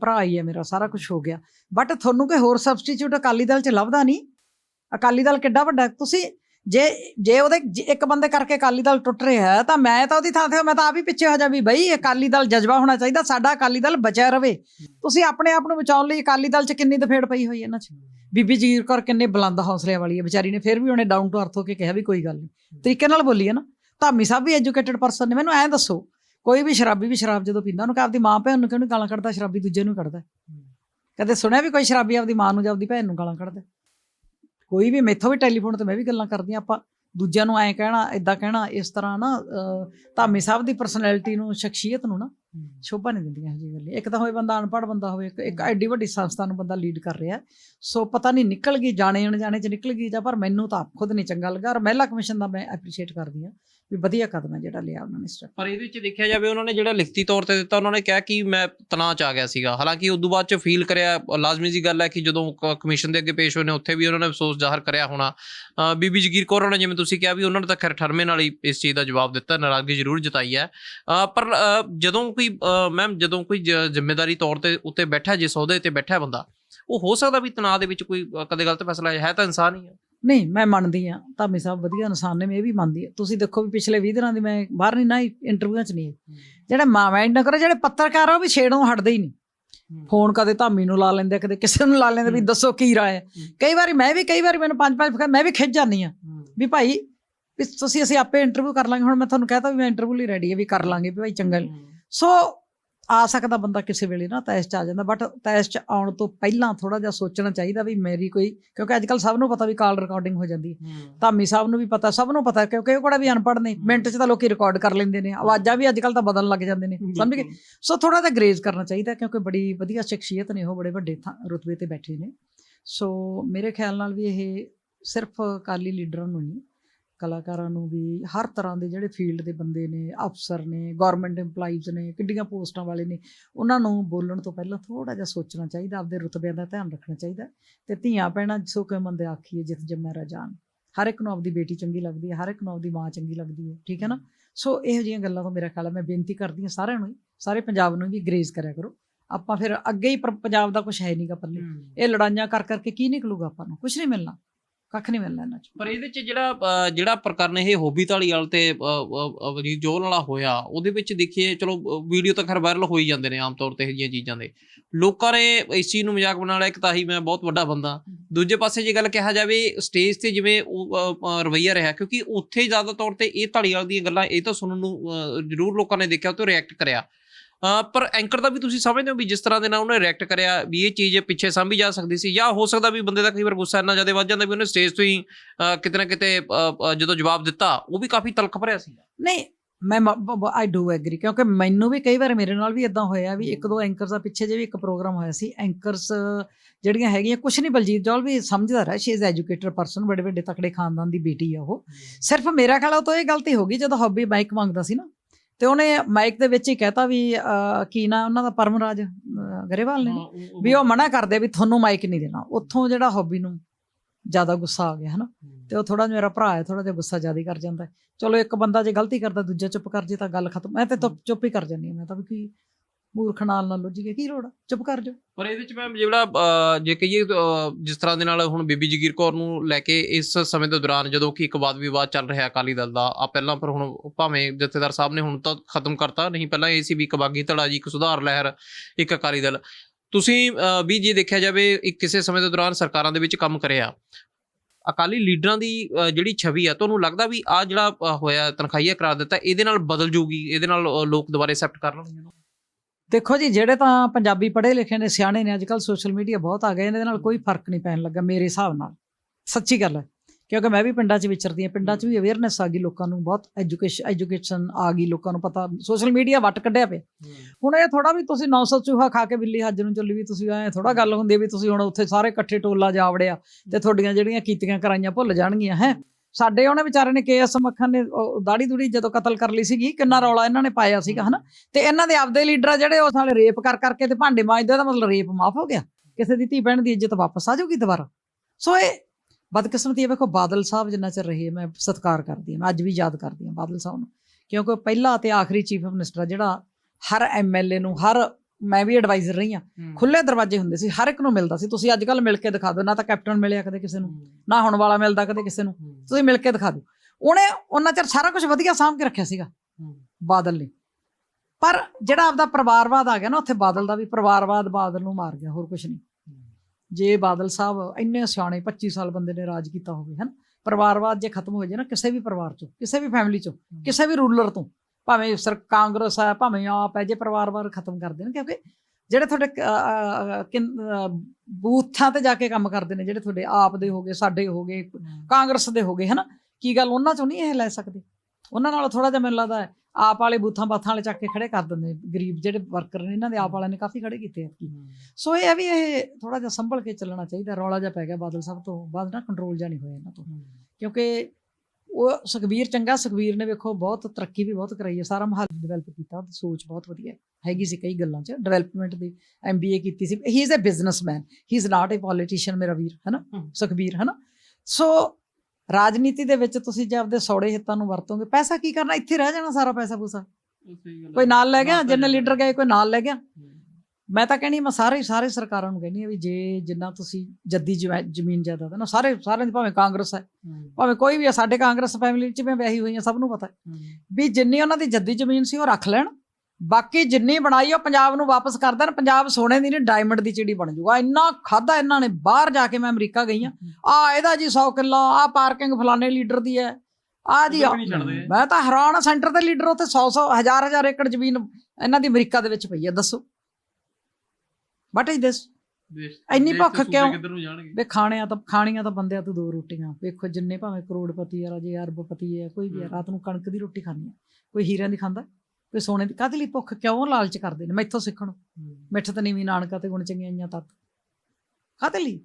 ਭਰਾ ਹੀ ਹੈ ਮੇਰਾ ਸਾਰਾ ਕੁਝ ਹੋ ਗਿਆ। ਬਟ ਤੁਹਾਨੂੰ ਕੋਈ ਹੋਰ ਸਬਸਟੀਟਿਊਟ ਅਕਾਲੀ ਦਲ ਚ ਲੱਭਦਾ ਨਹੀਂ? ਅਕਾਲੀ ਦਲ ਕਿੱਡਾ ਵੱਡਾ? ਤੁਸੀਂ ਜੇ ਜੇ ਉਹਦੇ ਇੱਕ ਬੰਦੇ ਕਰਕੇ ਅਕਾਲੀ ਦਲ ਟੁੱਟ ਰਿਹਾ ਹੈ ਤਾਂ ਮੈਂ ਤਾਂ ਉਹਦੀ ਥਾਂ ਤੇ ਮੈਂ ਤਾਂ ਆਪ ਹੀ ਪਿੱਛੇ ਹੋ ਜਾ ਵੀ ਬਈ ਅਕਾਲੀ ਦਲ ਜਜ਼ਬਾ ਹੋਣਾ ਚਾਹੀਦਾ ਸਾਡਾ ਅਕਾਲੀ ਦਲ ਬਚਿਆ ਰਵੇ ਤੁਸੀਂ ਆਪਣੇ ਆਪ ਨੂੰ ਬਚਾਉਣ ਲਈ ਅਕਾਲੀ ਦਲ ਚ ਕਿੰਨੀ ਦਫੇੜ ਪਈ ਹੋਈ ਹੈ ਇਹਨਾਂ ਚ? ਬੀਬੀ ਜਗੀਰ ਕੌਰ ਕਿੰਨੇ ਬੁਲੰਦ ਹੌਸਲੇ ਵਾਲੀ ਹੈ ਵਿਚਾਰੀ ਨੇ ਫਿਰ ਵੀ ਉਹਨੇ ਡਾਊਨ ਟੂ ਅਰਥ ਹੋ ਕੇ ਕਿਹਾ ਵੀ ਕੋਈ ਗੱਲ ਨਹੀਂ ਤਰੀਕੇ ਨਾਲ ਬੋਲੀ ਹੈ ਨਾ ਧਾਮੀ ਸਾਹਿਬ ਵੀ ਐਜੂਕੇਟਿਡ ਪਰਸਨ ਨੇ ਮੈਨੂੰ ਐਂ ਦੱਸੋ ਕੋਈ ਵੀ ਸ਼ਰਾਬੀ ਵੀ ਸ਼ਰਾਬ ਜਦੋਂ ਪੀਂਦਾ ਉਹਨੂੰ ਕਿ ਆਪਦੀ ਮਾਂ ਭੈਣ ਨੂੰ ਕਿਉਂ ਗਾਲਾਂ ਕੱਢਦਾ ਸ਼ਰਾਬੀ ਦੂਜੇ ਨੂੰ ਕੱਢਦਾ? ਕਦੇ ਸੁਣਿਆ ਵੀ ਕੋਈ ਸ਼ਰਾਬੀ ਆਪਦੀ ਮਾਂ ਨੂੰ ਜਾਂ ਆਪਦੀ ਭੈਣ ਨੂੰ ਗਾਲਾਂ ਕੱਢਦਾ? ਕੋਈ ਵੀ ਮੈਥੋਂ ਵੀ ਟੈਲੀਫੋਨ ਤੇ ਮੈਂ ਵੀ ਗੱਲਾਂ ਕਰਦੀ ਆਪਾਂ। ਦੂਜਿਆਂ ਨੂੰ ਐਂ ਕਹਿਣਾ ਇਦਾਂ ਕਹਿਣਾ ਇਸ ਤਰ੍ਹਾਂ ਨਾ ਧਾਮੀ ਸਾਹਿਬ ਦੀ ਪਰਸਨੈਲਿਟੀ ਨੂੰ ਸ਼ਖਸੀਅਤ ਨੂੰ ਨਾ ਸ਼ੋਭਾ ਨਹੀਂ ਦਿੰਦੀਆਂ ਇਹ ਜਿਹੀ ਗੱਲਾਂ। ਇੱਕ ਤਾਂ ਹੋਏ ਬੰਦਾ ਅਨਪੜ੍ਹ ਬੰਦਾ ਹੋਵੇ ਇੱਕ ਐਡੀ ਵੱਡੀ ਸੰਸਥਾ ਨੂੰ ਬੰਦਾ ਲੀਡ ਕਰ ਰਿਹਾ। ਸੋ ਪਤਾ ਨਹੀਂ ਨਿਕਲ ਗਈ ਜਾਣੇ ਅਣਜਾਣੇ ਚ ਨਿਕਲ ਗਈ ਜਾਂ ਪਰ ਮੈਨੂੰ ਤਾਂ ਆਪ ਖੁਦ ਨਹੀਂ ਚੰਗਾ ਲੱਗਾ ਔਰ ਮਹਿਲਾ ਕਮਿਸ਼ਨ ਦਾ ਮੈਂ ਐਪਰੀਸ਼ੀਏਟ ਕਰਦੀ ਹਾਂ। ਵੀ ਵਧੀਆ ਕਦਮ ਹੈ ਜਿਹੜਾ ਲਿਆ ਉਹਨਾਂ ਨੇ ਸਟੈਪ ਪਰ ਇਹਦੇ ਵਿੱਚ ਦੇਖਿਆ ਜਾਵੇ ਉਹਨਾਂ ਨੇ ਜਿਹੜਾ ਲਿਖਤੀ ਤੌਰ ਤੇ ਦਿੱਤਾ, ਉਹਨਾਂ ਨੇ ਕਿਹਾ ਕਿ ਮੈਂ ਤਣਾਅ ਚ ਆ ਗਿਆ ਸੀਗਾ। ਹਾਲਾਂਕਿ ਉਦੋਂ ਬਾਅਦ ਚ ਫੀਲ ਕਰਿਆ, ਲਾਜ਼ਮੀ ਜੀ ਗੱਲ ਹੈ ਕਿ ਜਦੋਂ ਕਮਿਸ਼ਨ ਦੇ ਅੱਗੇ ਪੇਸ਼ ਹੋਏ ਨੇ, ਉੱਥੇ ਵੀ ਉਹਨਾਂ ਨੇ ਅਫਸੋਸ ਜ਼ਾਹਰ ਕਰਿਆ ਹੋਣਾ। ਬੀਬੀ ਜਗੀਰ ਕੌਰ ਹੋਣਾ, ਜਿਵੇਂ ਤੁਸੀਂ ਕਿਹਾ ਵੀ ਉਹਨਾਂ ਨੇ ਤਾਂ ਖੈਰ ਠਰਮੇ ਨਾਲ ਹੀ ਇਸ ਚੀਜ਼ ਦਾ ਜਵਾਬ ਦਿੱਤਾ, ਨਾਰਾਜ਼ਗੀ ਜ਼ਰੂਰ ਜਤਾਈ ਹੈ। ਪਰ ਜਦੋਂ ਕੋਈ ਮੈਮ ਜਦੋਂ ਕੋਈ ਜ- ਜ਼ਿੰਮੇਦਾਰੀ ਤੌਰ ਤੇ ਉੱਤੇ ਬੈਠਾ, ਜਿਸ ਅਹੁਦੇ ਤੇ ਬੈਠਾ ਬੰਦਾ, ਉਹ ਹੋ ਸਕਦਾ ਵੀ ਤਣਾਅ ਦੇ ਵਿੱਚ ਕੋਈ ਕਦੇ ਗਲਤ ਫੈਸਲਾ ਹੈ ਤਾਂ ਇਨਸਾਨ ਹੀ ਹੈ। ਨਹੀਂ ਮੈਂ ਮੰਨਦੀ ਆ ਧਾਮੀ ਸਾਹਿਬ ਵਧੀਆ ਇਨਸਾਨ ਨੇ ਮੈਂ ਇਹ ਵੀ ਮੰਨਦੀ ਆ ਤੁਸੀਂ ਦੇਖੋ ਵੀ ਪਿਛਲੇ 20 ਦਿਨਾਂ ਦੀ ਮੈਂ ਬਾਹਰ ਨਹੀਂ ਨਾ ਇੰਟਰਵਿਊਆਂ ਚ ਨਹੀਂ ਜਿਹੜੇ ਮਾਵਾਂ ਇੰਨਾ ਕਰੋ ਜਿਹੜੇ ਪੱਤਰਕਾਰ ਆ ਉਹ ਵੀ ਛੇੜੋਂ ਹਟਦੇ ਹੀ ਨਹੀਂ। ਫੋਨ ਕਦੇ ਧਾਮੀ ਨੂੰ ਲਾ ਲੈਂਦੇ ਕਦੇ ਕਿਸੇ ਨੂੰ ਲਾ ਲੈਂਦੇ ਵੀ। ਦੱਸੋ ਕੀ ਰਾਏ ਹੈ। ਕਈ ਵਾਰੀ ਮੈਂ ਵੀ ਕਈ ਵਾਰੀ ਮੈਨੂੰ ਪੰਜ ਪੰਜ ਮੈਂ ਵੀ ਖਿੱਚ ਜਾਂਦੀ ਆ ਵੀ ਭਾਈ ਵੀ ਤੁਸੀਂ ਅਸੀਂ ਆਪੇ ਇੰਟਰਵਿਊ ਕਰ ਲਾਂਗੇ। ਹੁਣ ਮੈਂ ਤੁਹਾਨੂੰ ਕਹਤਾ ਵੀ ਮੈਂ ਇੰਟਰਵਿਊ ਲਈ ਰੈਡੀ ਆ ਵੀ ਕਰ ਲਾਂਗੇ ਵੀ ਭਾਈ ਚੰਗਾ। ਸੋ ਆ ਸਕਦਾ ਬੰਦਾ ਕਿਸੇ ਵੇਲੇ ਨਾ ਤੈਸ਼ ਚ ਆ ਜਾਂਦਾ ਬਟ ਤੈਸ਼ ਚ ਆਉਣ ਤੋਂ ਪਹਿਲਾਂ ਥੋੜਾ ਜਿਹਾ ਸੋਚਣਾ ਚਾਹੀਦਾ ਵੀ ਮੇਰੀ ਕੋਈ ਕਿਉਂਕਿ ਅੱਜ ਕੱਲ ਸਭ ਨੂੰ ਪਤਾ ਵੀ ਕਾਲ ਰਿਕਾਰਡਿੰਗ ਹੋ ਜਾਂਦੀ ਹੈ। ਧਾਮੀ ਸਾਹਿਬ ਨੂੰ ਵੀ ਪਤਾ ਸਭ ਨੂੰ ਪਤਾ ਕਿਉਂਕਿ ਉਹ ਕਿਹੜਾ ਵੀ ਅਨਪੜ੍ਹ ਨੇ। ਮਿੰਟ 'ਚ ਤਾਂ ਲੋਕੀ ਰਿਕਾਰਡ ਕਰ ਲੈਂਦੇ ਨੇ ਆਵਾਜ਼ਾਂ ਵੀ ਅੱਜ ਕੱਲ ਤਾਂ ਬਦਲਣ ਲੱਗ ਜਾਂਦੇ ਨੇ ਸਮਝ ਗਏ? ਸੋ ਥੋੜਾ ਜਿਹਾ ਗਰੇਜ਼ ਕਰਨਾ ਚਾਹੀਦਾ ਕਿਉਂਕਿ ਬੜੀ ਵਧੀਆ ਸ਼ਖਸੀਅਤ ਨੇ ਉਹ ਬੜੇ ਵੱਡੇ ਰੁਤਬੇ ਤੇ ਬੈਠੇ ਨੇ। ਸੋ ਮੇਰੇ ਖਿਆਲ ਨਾਲ ਵੀ ਇਹ ਸਿਰਫ ਅਕਾਲੀ ਲੀਡਰਾਂ ਨੂੰ ਨਹੀਂ ਕਲਾਕਾਰਾਂ ਨੂੰ ਵੀ ਹਰ ਤਰ੍ਹਾਂ ਦੇ ਜਿਹੜੇ ਫੀਲਡ ਦੇ ਬੰਦੇ ਨੇ ਅਫਸਰ ਨੇ ਗਵਰਨਮੈਂਟ EMPLOYEES ਨੇ ਕਿੱਡੀਆਂ ਪੋਸਟਾਂ ਵਾਲੇ ਨੇ ਉਹਨਾਂ ਨੂੰ ਬੋਲਣ ਤੋਂ ਪਹਿਲਾਂ ਥੋੜਾ ਜਿਹਾ ਸੋਚਣਾ ਚਾਹੀਦਾ ਆਪਦੇ ਰੁਤਬਿਆਂ ਦਾ ਧਿਆਨ ਰੱਖਣਾ ਚਾਹੀਦਾ ਤੇ ਧੀਆਂ ਭੈਣਾਂ ਸੋ ਕੇ ਮੰਦੇ ਆਖੀਏ ਜਿਤ ਜੰਮੈ ਰਾਜਾਨ ਹਰ ਇੱਕ ਨੂੰ ਆਪਦੀ ਬੇਟੀ ਚੰਗੀ ਲੱਗਦੀ ਹੈ ਹਰ ਇੱਕ ਨੂੰ ਆਪਦੀ ਮਾਂ ਚੰਗੀ ਲੱਗਦੀ ਹੈ ਠੀਕ ਹੈ ਨਾ? ਸੋ ਇਹੋ ਜਿਹੀਆਂ ਗੱਲਾਂ ਤੋਂ ਮੇਰਾ ਖਿਆਲ ਹੈ ਮੈਂ ਬੇਨਤੀ ਕਰਦੀ ਹਾਂ ਸਾਰਿਆਂ ਨੂੰ ਸਾਰੇ ਪੰਜਾਬ ਨੂੰ ਵੀ ਗਰੇਜ਼ ਕਰਿਆ ਕਰੋ। ਆਪਾਂ ਫਿਰ ਅੱਗੇ ਹੀ ਪੰਜਾਬ ਦਾ ਕੁਝ ਹੈ ਨਹੀਂਗਾ ਪੱਲੇ। ਇਹ ਲੜਾਈਆਂ ਕਰ ਕਰਕੇ ਕੀ ਨਿਕਲੂਗਾ ਆਪਾਂ ਨੂੰ? ਕੁਝ ਨਹੀਂ ਮਿਲਣਾ। ਕੱਖ ਨਹੀਂ ਮਿਲਣਾ ਇਹਨਾਂ ਚ। ਪਰ ਇਹਦੇ ਚ ਜਿਹੜਾ ਜਿਹੜਾ ਪ੍ਰਕਰਨ ਇਹ ਹੋਬੀ ਢਾਲੀਵਾਲ ਤੇ ਵਜੀਦ ਜੋਲ ਵਾਲਾ ਹੋਇਆ ਉਹਦੇ ਵਿੱਚ ਦੇਖੀਏ ਚਲੋ ਵੀਡੀਓ ਤਾਂ ਖੈਰ ਵਾਇਰਲ ਹੋ ਜਾਂਦੇ ਨੇ ਆਮ ਤੌਰ ਤੇ ਇਹ ਜਿਹੀਆਂ ਚੀਜ਼ਾਂ ਦੇ। ਲੋਕਾਂ ਨੇ ਇਸ ਚੀਜ਼ ਨੂੰ ਮਜ਼ਾਕ ਬਣਾ ਲਿਆ ਇੱਕ ਤਾਂ ਹੀ ਮੈਂ ਬਹੁਤ ਵੱਡਾ ਬੰਦਾ। ਦੂਜੇ ਪਾਸੇ ਜੇ ਗੱਲ ਕਿਹਾ ਜਾਵੇ ਸਟੇਜ ਤੇ ਜਿਵੇਂ ਉਹ ਅ, ਰਵੱਈਆ ਰਿਹਾ ਕਿਉਂਕਿ ਉੱਥੇ ਜ਼ਿਆਦਾ ਤੌਰ ਤੇ ਇਹ ਧਾਲੀਵਾਲ ਦੀਆਂ ਗੱਲਾਂ ਇਹ ਤਾਂ ਸੁਣਨ ਨੂੰ ਜ਼ਰੂਰ ਲੋਕਾਂ ਨੇ ਦੇਖਿਆ ਤੇ ਰਿਐਕਟ ਕਰਿਆ। ਪਰ ਐਂਕਰ ਦਾ ਵੀ ਤੁਸੀਂ ਸਮਝਦੇ ਹੋ ਵੀ ਜਿਸ ਤਰ੍ਹਾਂ ਦੇ ਨਾਲ ਉਹਨੇ ਰਿਐਕਟ ਕਰਿਆ ਵੀ ਇਹ ਚੀਜ਼ ਪਿੱਛੇ ਸਾਂਭੀ ਜਾ ਸਕਦੀ ਸੀ ਜਾਂ ਹੋ ਸਕਦਾ ਵੀ ਬੰਦੇ ਦਾ ਕਈ ਵਾਰ ਗੁੱਸਾ ਇੰਨਾ ਜ਼ਿਆਦਾ ਵੱਧ ਜਾਂਦਾ ਵੀ ਉਹਨੇ ਸਟੇਜ ਤੋਂ ਹੀ ਕਿਤੇ ਨਾ ਕਿਤੇ ਜਦੋਂ ਜਵਾਬ ਦਿੱਤਾ ਉਹ ਵੀ ਕਾਫੀ ਤਲਖ ਭਰਿਆ ਸੀ। ਨਹੀਂ ਮੈਂ ਆਈ ਡੂ ਐਗਰੀ ਕਿਉਂਕਿ ਮੈਨੂੰ ਵੀ ਕਈ ਵਾਰ ਮੇਰੇ ਨਾਲ ਵੀ ਇਦਾਂ ਹੋਇਆ ਵੀ ਇੱਕ ਦੋ ਐਂਕਰਸ ਦਾ ਪਿੱਛੇ ਜੇ ਵੀ ਇੱਕ ਪ੍ਰੋਗਰਾਮ ਹੋਇਆ ਸੀ ਐਂਕਰਸ ਜਿਹੜੀਆਂ ਹੈਗੀਆਂ ਕੁਛ ਨਹੀਂ ਬਲਜੀਤ ਜੌਲ ਵੀ ਸਮਝਦਾ ਰਿਹਾ ਸ਼ੀ ਇਜ਼ ਐਜੂਕੇਟਡ ਪਰਸਨ ਬੜੇ ਵੱਡੇ ਤਕੜੇ ਖਾਨਦਾਨ ਦੀ ਬੇਟੀ ਆ ਉਹ। ਸਿਰਫ ਮੇਰਾ ਖਿਆਲ ਉਹ ਤੋਂ ਇਹ ਗਲਤੀ ਹੋ ਗਈ ਜਦੋਂ ਹੌਬੀ ਮਾਈਕ ਮੰਗਦਾ ਸੀ ਨਾ। ਤੇ ਉਹਨੇ ਮਾਈਕ ਦੇ ਵਿੱਚ ਹੀ ਕਹਿਤਾ ਵੀ ਕੀ ਨਾ ਉਹਨਾਂ ਦਾ ਪਰਮਰਾਜ ਗਰੇਵਾਲ ਨੇ ਵੀ ਉਹ ਮਨਾ ਕਰਦੇ ਵੀ ਤੁਹਾਨੂੰ ਮਾਈਕ ਨਹੀਂ ਦੇਣਾ। ਉੱਥੋਂ ਜਿਹੜਾ ਹੌਬੀ ਨੂੰ ਜ਼ਿਆਦਾ ਗੁੱਸਾ ਆ ਗਿਆ ਹਨਾ? ਤੇ ਉਹ ਥੋੜਾ ਮੇਰਾ ਭਰਾ ਹੈ ਥੋੜਾ ਜਿਹਾ ਗੁੱਸਾ ਜ਼ਿਆਦਾ ਕਰ ਜਾਂਦਾ। ਚਲੋ ਇੱਕ ਬੰਦਾ ਜੇ ਗਲਤੀ ਕਰਦਾ ਦੂਜਾ ਚੁੱਪ ਕਰ ਜੇ ਤਾਂ ਗੱਲ ਖਤਮ। ਮੈਂ ਤੇ। ਚੁੱਪ ਹੀ ਕਰ ਜਾਂਦੀ ਮੈਂ ਤਾਂ ਵੀ ਕੀ ਮੂਰਖ ਨਾਲ ਨਾ ਲੁੱਝ ਗਏ ਕੀ ਲੋੜ ਚੁੱਪ ਕਰ ਜਾ ਪਰ ਇਹਦੇ ਚ ਮੈਂ ਜਿਹੜਾ ਜੇ ਕਹੀਏ ਜਿਸ ਤਰ੍ਹਾਂ ਦੇ ਨਾਲ ਹੁਣ ਬੀਬੀ ਜਗੀਰ ਕੌਰ ਨੂੰ ਲੈ ਕੇ ਇਸ ਸਮੇਂ ਦੇ ਦੌਰਾਨ ਜਦੋਂ ਕਿ ਇੱਕ ਵਾਦ ਵਿਵਾਦ ਚੱਲ ਰਿਹਾ ਅਕਾਲੀ ਦਲ ਦਾ ਆ ਪਹਿਲਾਂ ਪਰ ਹੁਣ ਭਾਵੇਂ ਜਥੇਦਾਰ ਸਾਹਿਬ ਨੇ ਹੁਣ ਤਾਂ ਖਤਮ ਕਰਤਾ, ਨਹੀਂ ਪਹਿਲਾਂ ਇਹ ਸੀ ਵੀ ਇੱਕ ਬਾਗੀ ਧੜਾ ਜੀ, ਇੱਕ ਸੁਧਾਰ ਲਹਿਰ, ਇੱਕ ਅਕਾਲੀ ਦਲ। ਤੁਸੀਂ ਵੀ ਜੇ ਦੇਖਿਆ ਜਾਵੇ, ਇੱਕ ਕਿਸੇ ਸਮੇਂ ਦੇ ਦੌਰਾਨ ਸਰਕਾਰਾਂ ਦੇ ਵਿੱਚ ਕੰਮ ਕਰਿਆ। ਅਕਾਲੀ ਲੀਡਰਾਂ ਦੀ ਜਿਹੜੀ ਛਵੀ ਆ, ਤੁਹਾਨੂੰ ਲੱਗਦਾ ਵੀ ਆ ਜਿਹੜਾ ਹੋਇਆ, ਤਨਖਾਹੀਆ ਕਰਾ ਦਿੱਤਾ, ਇਹਦੇ ਨਾਲ ਬਦਲ ਜੂਗੀ, ਇਹਦੇ ਨਾਲ ਲੋਕ ਦੁਬਾਰਾ ਐਕਸੈਪਟ ਕਰ ਲੈਣਗੇ? ਦੇਖੋ ਜੀ ਜਿਹੜੇ ਤਾਂ ਪੰਜਾਬੀ ਪੜ੍ਹੇ ਲਿਖੇ ਨੇ ਸਿਆਣੇ ਨੇ ਅੱਜਕੱਲ ਸੋਸ਼ਲ ਮੀਡੀਆ ਬਹੁਤ ਆ ਗਏ ਇਹਦੇ ਨਾਲ ਕੋਈ ਫ਼ਰਕ ਨਹੀਂ ਪੈਣ ਲੱਗਾ ਮੇਰੇ ਹਿਸਾਬ ਨਾਲ। ਸੱਚੀ ਗੱਲ ਹੈ। ਕਿਉਂਕਿ ਮੈਂ ਵੀ ਪਿੰਡਾਂ 'ਚ ਵਿਚਰਦੀ ਹਾਂ ਪਿੰਡਾਂ 'ਚ ਵੀ ਅਵੇਅਰਨੈਸ ਆ ਗਈ ਲੋਕਾਂ ਨੂੰ ਬਹੁਤ ਐਜੂਕੇਸ਼ਨ ਐਜੂਕੇਸ਼ਨ ਆ ਗਈ ਲੋਕਾਂ ਨੂੰ ਪਤਾ। ਸੋਸ਼ਲ ਮੀਡੀਆ ਵੱਟ ਕੱਢਿਆ ਪਿਆ। ਹੁਣ ਇਹ ਥੋੜਾ ਵੀ ਤੁਸੀਂ 900 ਚੂਹਾ ਖਾ ਕੇ ਬਿੱਲੀ ਹੱਜ ਨੂੰ ਚੱਲੀ ਵੀ ਤੁਸੀਂ ਐ ਥੋੜਾ ਗੱਲ ਹੁੰਦੀ ਵੀ ਤੁਸੀਂ ਹੁਣ ਉੱਥੇ ਸਾਰੇ ਇਕੱਠੇ ਟੋਲਾ ਜਾ ਵੜਿਆ ਤੇ ਤੁਹਾਡੀਆਂ ਜਿਹੜੀਆਂ ਕੀਤੀਆਂ ਕਰਾਈਆਂ ਭੁੱਲ ਜਾਣਗੀਆਂ ਹੈ। ਸਾਡੇ ਉਹਨੇ ਵਿਚਾਰੇ ਨੇ ਕੇਐਸ ਮੱਖਣ ਨੇ ਦਾੜੀ ਦੂੜੀ ਜਦੋਂ ਕਤਲ ਕਰ ਲਈ ਸੀਗੀ, ਕਿੰਨਾ ਰੌਲਾ ਇਹਨਾਂ ਨੇ ਪਾਇਆ ਸੀਗਾ, ਹਨਾ? ਤੇ ਇਹਨਾਂ ਦੇ ਆਪਦੇ ਲੀਡਰ ਆ ਜਿਹੜੇ ਉਹ ਸਾਲੇ ਰੇਪ ਕਰ ਕਰਕੇ ਤੇ ਭਾਂਡੇ ਮਾਂਜਦੇ ਦਾ ਮਤਲਬ ਰੇਪ ਮਾਫ ਹੋ ਗਿਆ। ਕਿਸੇ ਦੀ ਧੀ ਭੈਣ ਦੀ ਇੱਜ਼ਤ ਵਾਪਸ ਆ ਜਾਊਗੀ ਦੁਬਾਰਾ। ਸੋ ਇਹ ਬਦਕਿਸਮਤੀ ਹੈ, ਵੇਖੋ, ਬਾਦਲ ਸਾਹਿਬ ਜਿੰਨਾ ਚਿਰ ਰਹੇ, ਮੈਂ ਸਤਿਕਾਰ ਕਰਦੀ ਹਾਂ, ਮੈਂ ਅੱਜ ਵੀ ਯਾਦ ਕਰਦੀ ਹਾਂ ਬਾਦਲ ਸਾਹਿਬ ਨੂੰ। ਕਿਉਂਕਿ ਪਹਿਲਾ ਤੇ ਆਖਰੀ ਚੀਫ ਮਿਨਿਸਟਰ ਆ, ਜਿਹੜਾ ਹਰ ਐਮਐਲਏ ਨੂੰ, ਹਰ ਮੈਂ ਵੀ ਐਡਵਾਈਜ਼ਰ ਰਹੀ ਹਾਂ। ਖੁੱਲੇ ਦਰਵਾਜ਼ੇ ਹੁੰਦੇ ਸੀ ਹਰ ਇੱਕ ਨੂੰ ਮਿਲਦਾ ਸੀ। ਤੁਸੀਂ ਅੱਜ ਕੱਲ ਮਿਲ ਕੇ ਦਿਖਾ ਦਿਓ ਨਾ ਤਾਂ ਕੈਪਟਨ ਮਿਲਿਆ ਕਦੇ ਕਿਸੇ ਨੂੰ ਨਾ ਹੁਣ ਵਾਲਾ ਮਿਲਦਾ ਕਦੇ ਕਿਸੇ ਨੂੰ। ਤੁਸੀਂ ਮਿਲ ਕੇ ਦਿਖਾ ਦਿਓ। ਉਹਨੇ ਉਹਨਾਂ ਚਿਰ ਸਾਰਾ ਕੁਝ ਵਧੀਆ ਸਾਂਭ ਕੇ ਰੱਖਿਆ ਸੀਗਾ ਬਾਦਲ ਨੇ। ਪਰ ਜਿਹੜਾ ਆਪਦਾ ਪਰਿਵਾਰਵਾਦ ਆ ਗਿਆ ਨਾ ਉੱਥੇ ਬਾਦਲ ਦਾ ਵੀ ਪਰਿਵਾਰਵਾਦ ਬਾਦਲ ਨੂੰ ਮਾਰ ਗਿਆ ਹੋਰ ਕੁਝ ਨਹੀਂ। ਜੇ ਬਾਦਲ ਸਾਹਿਬ ਇੰਨੇ ਸਿਆਣੇ 25 ਸਾਲ ਬੰਦੇ ਨੇ ਰਾਜ ਕੀਤਾ ਹੋਵੇ ਹਨ। ਪਰਿਵਾਰਵਾਦ ਜੇ ਖਤਮ ਹੋ ਜਾਏ ਨਾ ਕਿਸੇ ਵੀ ਪਰਿਵਾਰ ਚੋਂ ਕਿਸੇ ਵੀ ਫੈਮਿਲੀ ਚੋਂ ਕਿਸੇ ਵੀ ਰੂਲਰ ਤੋਂ ਭਾਵੇਂ ਸਰ ਕਾਂਗਰਸ ਹੈ ਭਾਵੇਂ ਆਪ ਹੈ ਜੇ ਪਰਿਵਾਰਵਾਦ ਖਤਮ ਕਰ ਦੇਣ ਕਿਉਂਕਿ ਜਿਹੜੇ ਤੁਹਾਡੇ ਬੂਥਾਂ ਤੇ ਜਾ ਕੇ ਕੰਮ ਕਰਦੇ ਨੇ ਜਿਹੜੇ ਤੁਹਾਡੇ ਆਪ ਦੇ ਹੋਗੇ ਸਾਡੇ ਹੋਗੇ ਕਾਂਗਰਸ ਦੇ ਹੋਗੇ ਹਨਾ? ਕੀ ਗੱਲ ਉਹਨਾਂ ਚੋਂ ਨਹੀਂ ਇਹ ਲੈ ਸਕਦੇ? ਉਹਨਾਂ ਨਾਲ ਥੋੜਾ ਜਿਹਾ ਮੈਨੂੰ ਲੱਗਦਾ ਹੈ ਆਪ ਵਾਲੇ ਬੂਥਾਂ ਬਾਥਾਂ ਵਾਲੇ ਚੱਕ ਕੇ ਖੜੇ ਕਰ ਦਿੰਦੇ। ਗਰੀਬ ਜਿਹੜੇ ਵਰਕਰ ਨੇ ਇਹਨਾਂ ਦੇ ਆਪ ਵਾਲਿਆਂ ਨੇ ਕਾਫੀ ਖੜੇ ਕੀਤੇ ਆ। ਸੋ ਇਹ ਹੈ ਵੀ ਇਹ ਥੋੜਾ ਜਿਹਾ ਸੰਭਲ ਕੇ ਚੱਲਣਾ ਚਾਹੀਦਾ ਰੌਲਾ ਜਿਹਾ ਪੈ ਗਿਆ ਬਾਦਲ ਸਾਹਿਬ ਤੋਂ ਬਾਅਦ ਨਾ ਕੰਟਰੋਲ ਜਿਹਾ ਨਹੀਂ ਹੋਇਆ ਇਹਨਾਂ ਤੋਂ। ਕਿਉਂਕਿ ਉਹ ਸੁਖਬੀਰ ਚੰਗਾ ਸੁਖਬੀਰ ਨੇ ਵੇਖੋ ਬਹੁਤ ਤਰੱਕੀ ਵੀ ਬਹੁਤ ਕਰਾਈ ਹੈ ਸਾਰਾ ਮਾਹੌਲ ਡਿਵੈਲਪ ਕੀਤਾ ਉਹਦੀ ਸੋਚ ਬਹੁਤ ਵਧੀਆ। ਹੈਗੀ ਸੀ ਕਈ ਗੱਲਾਂ 'ਚ ਡਿਵੈਲਪਮੈਂਟ ਦੀ ਐਮਬੀਏ ਕੀਤੀ ਸੀ। He is a businessman he is not a politician ਮੇਰਾ ਵੀਰ ਹੈ ਨਾ ਹਮ। ਸੁਖਬੀਰ ਹੈ ਨਾ ਸੋ ਰਾਜਨੀਤੀ ਦੇ ਵਿੱਚ ਤੁਸੀਂ ਜੇ ਆਪਦੇ ਸੌੜੇ ਹਿੱਤਾਂ ਨੂੰ ਵਰਤੋਗੇ ਪੈਸਾ ਕੀ ਕਰਨਾ? ਇੱਥੇ ਰਹਿ ਜਾਣਾ ਸਾਰਾ ਪੈਸਾ ਪੂਸਾ ਕੋਈ ਨਾਲ ਲੈ ਗਿਆ? ਜਿੰਨੇ ਲੀਡਰ ਗਏ ਕੋਈ ਨਾਲ ਲੈ ਗਿਆ? ਮੈਂ ਤਾਂ ਕਹਿੰਦੀ ਮੈਂ ਸਾਰੇ ਸਾਰੇ ਸਰਕਾਰਾਂ ਨੂੰ ਕਹਿੰਦੀ ਆ ਵੀ ਜੇ ਜਿੰਨਾ ਤੁਸੀਂ ਜੱਦੀ ਜਮੈ- ਜ਼ਮੀਨ ਜਾਇਦਾਦ ਹੈ ਨਾ ਸਾਰੇ ਸਾਰਿਆਂ ਦੀ ਭਾਵੇਂ ਕਾਂਗਰਸ ਹੈ ਭਾਵੇਂ ਕੋਈ ਵੀ ਹੈ ਸਾਡੇ ਕਾਂਗਰਸ ਫੈਮਿਲੀ 'ਚ ਮੈਂ ਵਿਆਹੀ ਹੋਈ ਹਾਂ ਸਭ ਨੂੰ ਪਤਾ ਹੈ ਵੀ ਜਿੰਨੀ ਉਹਨਾਂ ਦੀ ਜੱਦੀ ਜ਼ਮੀਨ ਸੀ ਉਹ ਰੱਖ ਲੈਣ ਬਾਕੀ ਜਿੰਨੀ ਬਣਾਈ ਉਹ ਪੰਜਾਬ ਨੂੰ ਵਾਪਸ ਕਰ ਦੇਣ ਪੰਜਾਬ ਸੋਨੇ ਦੀ ਨਹੀਂ ਡਾਇਮੰਡ ਦੀ ਚਿੜੀ ਬਣ ਜਾਊਗਾ ਇੰਨਾ ਖਾਦਾ ਇਹਨਾਂ ਨੇ ਬਾਹਰ ਜਾ ਕੇ ਮੈਂ ਅਮਰੀਕਾ ਗਈ ਆ ਆ ਇਹਦਾ ਜੀ 100 ਕਿੱਲਾ ਆ ਪਾਰਕਿੰਗ ਫਲਾਣੇ ਲੀਡਰ ਦੀ ਹੈ ਆ ਜੀ। ਮੈਂ ਤਾਂ ਹੈਰਾਨ ਆ ਸੈਂਟਰ ਦੇ ਲੀਡਰ ਉੱਥੇ 100 100 ਹਜ਼ਾਰ ਹਜ਼ਾਰ ਏਕੜ ਜ਼ਮੀਨ ਇਹਨਾਂ ਦੀ ਅਮਰੀਕਾ ਦੇ ਵਿੱਚ ਪਈ ਹੈ ਦੱਸੋ। ਵਾਟ ਇਜ਼ ਦਿਸ ਇੰਨੀ ਭੁੱਖ ਕਿਉਂ? ਕਿੱਧਰ ਨੂੰ ਜਾਣਗੇ? ਵੇ ਖਾਣਿਆਂ ਤਾਂ ਖਾਣੀਆਂ ਤਾਂ ਬੰਦਿਆਂ ਤੋਂ ਦੋ ਰੋਟੀਆਂ। ਵੇਖੋ ਜਿੰਨੇ ਭਾਵੇਂ ਕਰੋੜਪਤੀ ਆ ਰਾਜੇ ਅਰਬਪਤੀ ਹੈ ਕੋਈ ਵੀ ਆ। ਰਾਤ ਨੂੰ ਕਣਕ ਦੀ ਰੋਟੀ ਖਾਣੀ ਆ। ਕੋਈ ਹੀਰਿਆਂ ਦੀ ਖਾਂਦਾ? ਕੋਈ ਸੋਨੇ ਦੀ ਕਾਹਦੇ ਲਈ ਭੁੱਖ ਕਿਉਂ ਲਾਲਚ ਕਰਦੇ ਨੇ? ਮੈਥੋਂ ਸਿੱਖਣ ਮਿੱਠ ਤੇ ਨੀਵੀਂ ਨਾਨਕਾ ਤੇ ਗੁਣ ਚੰਗੀਆਂ ਤੱਤ ਕਾਹਦੇ ਲਈ?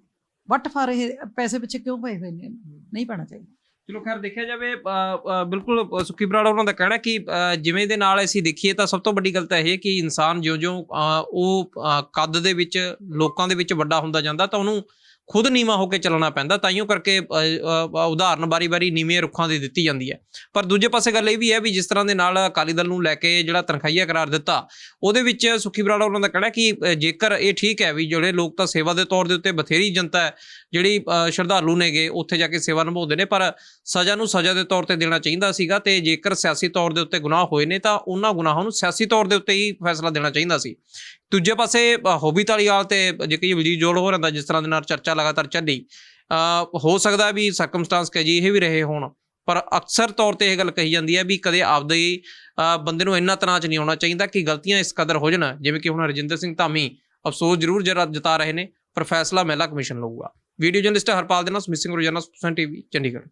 ਵੱਟ ਫਾਰ ਇਹ ਪੈਸੇ ਪਿੱਛੇ ਕਿਉਂ ਪਏ ਹੋਏ ਨੇ? ਨਹੀਂ ਪਾਣਾ ਚਾਹੀਦਾ। ਚਲੋ ਖੈਰ ਦੇਖਿਆ ਜਾਵੇ ਅ, ਬਿਲਕੁਲ ਸੁੱਕੀ ਬਰਾੜ ਉਹਨਾਂ ਦਾ ਕਹਿਣਾ ਕਿ ਅ, ਜਿਵੇਂ ਦੇ ਨਾਲ ਅਸੀਂ ਦੇਖੀਏ ਤਾਂ ਸਭ ਤੋਂ ਵੱਡੀ ਗੱਲ ਤਾਂ ਇਹ ਕਿ ਇਨਸਾਨ ਜਿਉਂ-ਜਿਉਂ ਅ, ਉਹ ਅ, ਕੱਦ ਦੇ ਵਿੱਚ ਲੋਕਾਂ ਦੇ ਵਿੱਚ ਵੱਡਾ ਹੁੰਦਾ ਜਾਂਦਾ ਤਾਂ ਉਹਨੂੰ ਖੁਦ ਨੀਵਾ ਹੋ ਕੇ ਚੱਲਣਾ ਪੈਂਦਾ ਤਾਈਓ ਕਰਕੇ ਉਦਾਹਰਨ ਬਾਰੀ-ਬਾਰੀ ਨੀਵੇਂ ਰੁੱਖਾਂ ਦੀ ਦਿੱਤੀ ਜਾਂਦੀ ਹੈ। ਪਰ ਦੂਜੇ ਪਾਸੇ ਗੱਲ ਇਹ ਵੀ ਹੈ ਵੀ ਜਿਸ ਤਰ੍ਹਾਂ ਦੇ ਨਾਲ ਅਕਾਲੀ ਦਲ ਨੂੰ ਲੈ ਕੇ ਜਿਹੜਾ ਤਨਖਾਹੀਆ ਕਰਾਰ ਦਿੱਤਾ, ਉਹਦੇ ਵਿੱਚ ਸੁੱਖੀ ਬਰਾੜਾ ਉਹਨਾਂ ਦਾ ਕਹਿਣਾ ਕਿ ਜੇਕਰ ਇਹ ਠੀਕ ਹੈ ਵੀ ਜਿਹੜੇ ਲੋਕ ਤਾਂ ਸੇਵਾ ਦੇ ਤੌਰ ਦੇ ਉੱਤੇ ਬਥੇਰੀ ਜਨਤਾ ਹੈ, ਜਿਹੜੀ ਸ਼ਰਧਾਲੂ ਨੇਗੇ, ਉੱਥੇ ਜਾ ਕੇ ਸੇਵਾ ਨਿਭਾਉਂਦੇ ਨੇ, ਪਰ ਸਜ਼ਾ ਨੂੰ ਸਜ਼ਾ ਦੇ ਤੌਰ ਤੇ ਦੇਣਾ ਚਾਹੀਦਾ ਸੀਗਾ ਤੇ ਜੇਕਰ ਸਿਆਸੀ ਤੌਰ ਦੇ ਉੱਤੇ ਗੁਨਾਹ ਹੋਏ ਨੇ ਤਾਂ ਉਹਨਾਂ ਗੁਨਾਹਾਂ ਨੂੰ ਸਿਆਸੀ ਤੌਰ ਦੇ ਉੱਤੇ ਹੀ ਫੈਸਲਾ ਦੇਣਾ ਚਾਹੀਦਾ ਸੀ। ਦੂਜੇ ਪਾਸੇ ਹੋਬੀ ਧਾਲੀਵਾਲ ਤੇ ਜੇ ਕਿ ਬਲਜੀਤ ਜੋੜ ਹੋਰਾਂ ਦਾ ਜਿਸ ਤਰ੍ਹਾਂ ਦੇ ਨਾਲ ਚਰਚਾ ਲਗਾਤਾਰ ਚੱਲੀ ਹੋ ਸਕਦਾ ਵੀ ਸਰਕਮਸਟੈਂਸ ਕਹੇ ਜੀ ਇਹ ਵੀ ਰਹੇ ਹੋਣ ਪਰ ਅਕਸਰ ਤੌਰ ਤੇ ਇਹ ਗੱਲ ਕਹੀ ਜਾਂਦੀ ਹੈ ਵੀ ਕਦੇ ਆਪਦੇ ਹੀ, ਬੰਦੇ ਨੂੰ ਇੰਨਾ ਤਣਾਅ ਚ ਨਹੀਂ ਆਉਣਾ ਚਾਹੀਦਾ ਕਿ ਗਲਤੀਆਂ ਇਸ ਕਦਰ ਹੋ ਜਾਣ ਜਿਵੇਂ ਕਿ ਹੁਣ ਰਜਿੰਦਰ ਸਿੰਘ ਧਾਮੀ ਅਫਸੋਸ ਜ਼ਰੂਰ ਜਰਾ ਜਤਾ ਰਹੇ ਨੇ ਪਰ ਫੈਸਲਾ ਮਹਿਲਾ ਕਮਿਸ਼ਨ ਲਊਗਾ। ਵੀਡੀਓ ਜਰਨਲਿਸਟ ਹਰਪਾਲ ਦੇ ਨਾਲ ਮਿਸਿੰਗ ਰੋਜ਼ਾਨਾ ਸਪੋਕਸਨ ਟੀਵੀ ਚੰਡੀਗੜ੍ਹ।